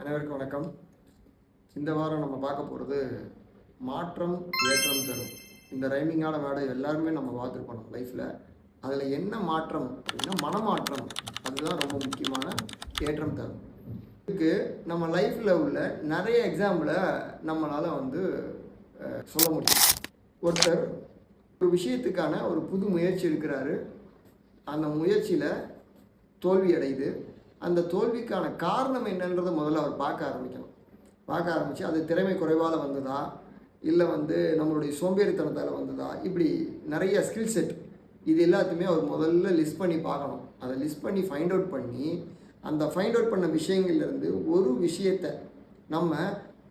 அனைவருக்கும் வணக்கம். இந்த வாரம் நம்ம பார்க்க போகிறது மாற்றம் ஏற்றம் தரும். இந்த ரைமிங்கான வேர்டை எல்லாருமே நம்ம பார்த்துருப்போம் நம்ம லைஃப்பில் அதில் என்ன மாற்றம் அப்படின்னா மனமாற்றம் அதுதான் ரொம்ப முக்கியமான ஏற்றம் தரும். இதுக்கு நம்ம லைஃப்பில் உள்ள நிறைய எக்ஸாம்பிளை நம்மளால் வந்து சொல்ல முடியும். ஒருத்தர் ஒரு விஷயத்துக்கான ஒரு புது முயற்சி இருக்கிறாரு அந்த முயற்சியில் தோல்வி அடையுது. அந்த தோல்விக்கான காரணம் என்னன்றதை முதல்ல அவர் பார்க்க ஆரம்பிக்கணும். பார்க்க ஆரம்பித்து அது திறமை குறைவால் வந்ததா? இல்லை வந்து நம்மளுடைய சோம்பேறித்தனத்தால் வந்ததா? இப்படி நிறைய ஸ்கில் செட் இது எல்லாத்தையுமே அவர் முதல்ல லிஸ்ட் பண்ணி பார்க்கணும். அதை லிஸ்ட் பண்ணி ஃபைண்ட் அவுட் பண்ணி அந்த ஃபைண்ட் அவுட் பண்ண விஷயங்கள்லேருந்து ஒரு விஷயத்தை நம்ம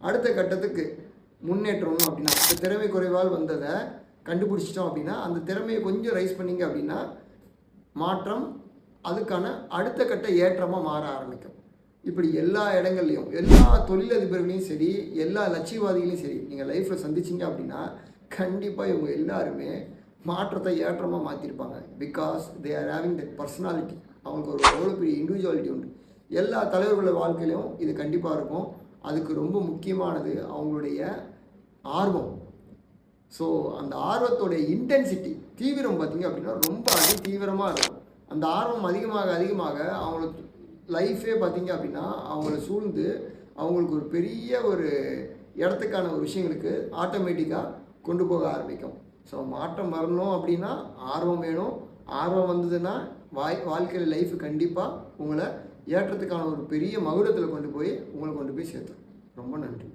அடுத்த கட்டத்துக்கு முன்னேற்றணும் அப்படின்னா அந்த திறமை குறைவால் வந்ததை கண்டுபிடிச்சிட்டோம் அப்படின்னா அந்த திறமையை கொஞ்சம் ரைஸ் பண்ணிங்க அப்படின்னா மாற்றம் அதுக்கான அடுத்த கட்ட ஏற்றமாக மாற ஆரம்பிக்கும். இப்படி எல்லா இடங்கள்லையும் எல்லா தொழிலதிபர்களையும் சரி எல்லா லட்சியவாதிகளையும் சரி நீங்கள் லைஃப்பில் சந்திச்சிங்க அப்படின்னா கண்டிப்பாக இவங்க எல்லாருமே மாற்றத்தை ஏற்றமாக மாற்றிருப்பாங்க because they are having that personality அவங்களுக்கு ஒரு எவ்வளோ பெரிய இண்டிவிஜுவாலிட்டி உண்டு. எல்லா தலைவர்களோட வாழ்க்கையிலும் இது கண்டிப்பாக இருக்கும். அதுக்கு ரொம்ப முக்கியமானது அவங்களுடைய ஆர்வம். ஸோ அந்த ஆர்வத்தோடைய இன்டென்சிட்டி தீவிரம் பார்த்திங்க அப்படின்னா ரொம்ப அதி தீவிரமாக இருக்கும். அந்த ஆர்வம் அதிகமாக அதிகமாக அவங்களுக்கு லைஃபே பார்த்தீங்க அப்படின்னா அவங்கள சூழ்ந்து அவங்களுக்கு ஒரு பெரிய ஒரு இடத்துக்கான ஒரு விஷயங்களுக்கு ஆட்டோமேட்டிக்காக கொண்டு போக ஆரம்பிக்கும். ஸோ மாற்றம் வரணும் அப்படின்னா ஆர்வம் வேணும். ஆர்வம் வந்ததுன்னா வாய் வாழ்க்கையில் லைஃப் கண்டிப்பாக உங்களை ஏற்றத்துக்கான ஒரு பெரிய மகுடத்தில் கொண்டு போய் உங்களை கொண்டு போய் சேர்த்துரும். ரொம்ப நன்றி.